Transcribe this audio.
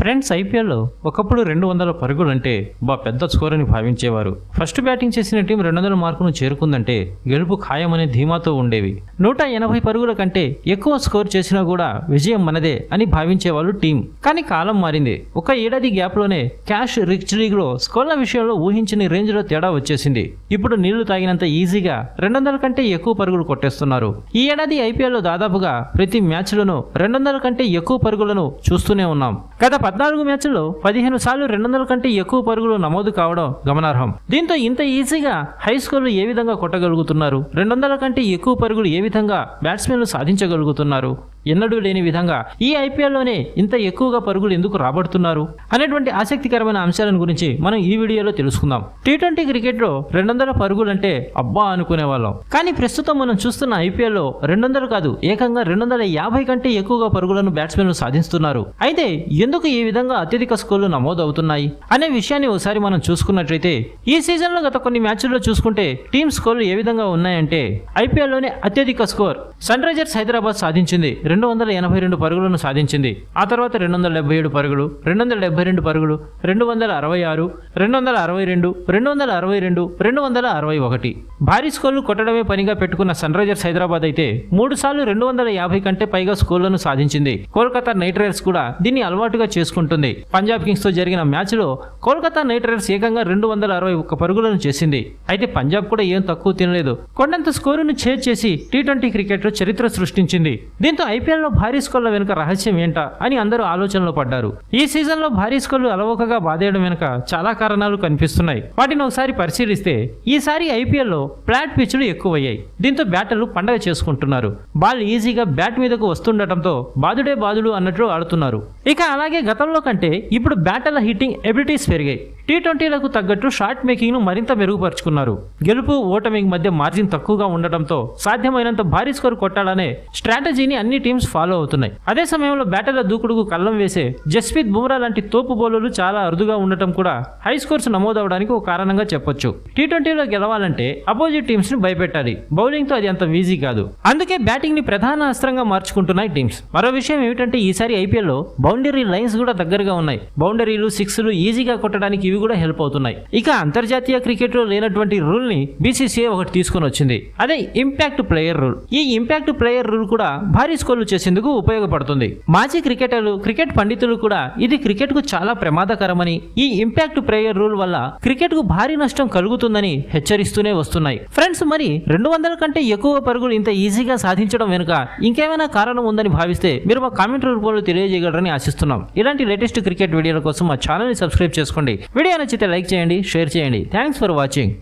Friends ఐపీఎల్లో ఒకప్పుడు రెండు వందల పరుగులు అంటే బా పెద్ద స్కోర్ అని భావించేవారు. ఫస్ట్ బ్యాటింగ్ చేసిన టీం రెండు వందల మార్కును చేరుకుందంటే గెలుపు ఖాయమనే ధీమాతో ఉండేవి. నూట ఎనభై పరుగుల కంటే ఎక్కువ స్కోర్ చేసినా కూడా విజయం మనదే అని భావించేవాళ్ళు టీం. కానీ కాలం మారింది. ఒక ఏడాది గ్యాప్లోనే క్యాష్ రిచ్ లీగ్లో స్కోర్ల విషయంలో ఊహించని రేంజ్లో తేడా వచ్చేసింది. ఇప్పుడు నీళ్ళు తాగినంత ఈజీగా రెండు వందల కంటే ఎక్కువ పరుగులు కొట్టేస్తున్నారు. ఈ ఏడాది ఐపీఎల్లో దాదాపుగా ప్రతి మ్యాచ్లోనూ రెండు వందల కంటే ఎక్కువ పరుగులను చూస్తూనే ఉన్నాం. గత పద్నాలుగు మ్యాచ్ల్లో పదిహేను సార్లు రెండు వందల కంటే ఎక్కువ పరుగులు నమోదు కావడం గమనార్హం. దీంతో ఇంత ఈజీగా హై స్కోర్లు ఏ విధంగా కొట్టగలుగుతున్నారు? రెండు వందల కంటే ఎక్కువ పరుగులు ఏ విధంగా బ్యాట్స్మెన్లు సాధించగలుగుతున్నారు? ఎన్నడూ లేని విధంగా ఈ ఐపీఎల్లోనే ఇంత ఎక్కువగా పరుగులు ఎందుకు రాబడుతున్నారు అనేటువంటి ఆసక్తికరమైన అంశాలను గురించి మనం ఈ వీడియోలో తెలుసుకుందాం. టీ ట్వంటీ క్రికెట్లో రెండు వందల పరుగులు అంటే అబ్బా అనుకునే వాళ్ళం కానీ ప్రస్తుతం మనం చూస్తున్న ఐపీఎల్లో రెండు వందలు కాదు ఏకంగా రెండు వందల యాభై కంటే ఎక్కువగా పరుగులను బ్యాట్స్మెన్లు సాధిస్తున్నారు. అయితే ఎందుకు ఈ విధంగా అత్యధిక స్కోర్లు నమోదవుతున్నాయి అనే విషయాన్ని ఒకసారి మనం చూసుకున్నట్లయితే ఈ సీజన్లో గత కొన్ని మ్యాచ్ల్లో చూసుకుంటే టీమ్ స్కోర్లు ఏ విధంగా ఉన్నాయంటే ఐపీఎల్లోనే అత్యధిక స్కోర్ సన్ రైజర్స్ హైదరాబాద్ సాధించింది రెండు వందల ఎనభై రెండు పరుగులను సాధించింది. ఆ తర్వాత రెండు వందల డెబ్బై ఏడు పరుగులు రెండు వందల డెబ్బై రెండు పరుగులు రెండు వందల అరవై ఆరు రెండు వందల అరవై రెండు రెండు వందల అరవై రెండు రెండు వందల అరవై ఒకటి. భారీ స్కోర్లు కొట్టడమే పనిగా పెట్టుకున్న సన్ రైజర్స్ హైదరాబాద్ అయితే మూడు సార్లు రెండు వందల యాభై కంటే పైగా స్కోర్లను సాధించింది. కోల్కతా నైట్ రైడర్స్ కూడా దీన్ని అలవాటుగా చేసుకుంటుంది. పంజాబ్ కింగ్స్తో జరిగిన మ్యాచ్లో కోల్కతా నైట్ రైడర్స్ ఏకంగా రెండు వందల అరవై ఒక్క పరుగులను చేసింది. అయితే పంజాబ్ కూడా ఏం తక్కువ తినలేదు. కొండంత స్కోరును చేర్చేసి టీ ట్వంటీ క్రికెట్లో చరిత్ర సృష్టించింది. దీంతో ఐ ఐపీఎల్లో భారీ స్కోర్ల వెనుక రహస్యం ఏంటా అని అందరూ ఆలోచనలో పడ్డారు. ఈ సీజన్లో భారీ స్కోర్లు అలవోకగా బాధేయడం వెనుక చాలా కారణాలు కనిపిస్తున్నాయి. వాటిని ఒకసారి పరిశీలిస్తే ఈసారి ఐపీఎల్లో ఫ్లాట్ పిచ్లు ఎక్కువయ్యాయి. దీంతో బ్యాటర్లు పండగ చేసుకుంటున్నారు. బాల్ ఈజీగా బ్యాట్ మీదకు వస్తుండటంతో బాదుడే బాదుడు అన్నట్లు ఆడుతున్నారు. ఇక అలాగే గతంలో కంటే ఇప్పుడు బ్యాటర్ల హిట్టింగ్ ఎబిలిటీస్ పెరిగాయి. టీ ట్వంటీలకు తగ్గట్టు షార్ట్ మేకింగ్ను మరింత మెరుగుపరుచుకున్నారు. గెలుపు ఓటమి మధ్య మార్జిన్ తక్కువగా ఉండటంతో సాధ్యమైనంత భారీ స్కోర్ కొట్టాలనే స్ట్రాటజీని అన్ని టీమ్స్ ఫాలో అవుతున్నాయి. అదే సమయంలో బ్యాటర్ల దూకుడుకు కళ్ళం వేసే జస్ప్రీత్ బుమ్రా లాంటి తోపు బౌలర్లు చాలా అరుదుగా ఉండటం కూడా హై స్కోర్స్ నమోదవడానికి ఒక కారణంగా చెప్పొచ్చు. టీ ట్వంటీలో గెలవాలంటే అపోజిట్ టీమ్స్ని భయపెట్టాలి. బౌలింగ్తో అది అంత ఈజీ కాదు. అందుకే బ్యాటింగ్ని ప్రధాన అస్త్రంగా మార్చుకుంటున్నాయి టీమ్స్. మరో విషయం ఏమిటంటే ఈసారి ఐపీఎల్లో బౌండరీ లైన్స్ కూడా దగ్గరగా ఉన్నాయి. బౌండరీలు సిక్స్లు ఈజీగా కొట్టడానికి ఇవి కూడా హెల్ప్ అవుతున్నాయి. ఇక అంతర్జాతీయ క్రికెట్లో లేనటువంటి రూల్ని బీసీసీఐ ఒకటి తీసుకొని వచ్చింది. అదే ఇంపాక్ట్ ప్లేయర్ రూల్ ఈ ఇంపాక్ట్ ప్లేయర్ రూల్ కూడా భారీ స్కోర్లు చేసేందుకు ఉపయోగపడుతుంది. మాజీ క్రికెటర్లు క్రికెట్ పండితులు కూడా ఇది క్రికెట్కు చాలా ప్రమాదకరమని ఈ ఇంపాక్ట్ ప్లేయర్ రూల్ వల్ల క్రికెట్కు భారీ నష్టం కలుగుతుందని హెచ్చరిస్తూనే వస్తున్నాయి. ఫ్రెండ్స్ మరి రెండు వందల కంటే ఎక్కువ పరుగులు ఇంత ఈజీగా సాధించడం వెనుక ఇంకేమైనా కారణం ఉందని భావిస్తే మీరు మా కామెంట్ రూపంలో తెలియజేయగలరని ఆశిస్తున్నాం. ఇలాంటి లేటెస్ట్ క్రికెట్ వీడియోల కోసం మా ఛానల్ని సబ్స్క్రైబ్ చేసుకోండి. వీడియో నచ్చితే లైక్ చేయండి షేర్ చేయండి. Thanks for watching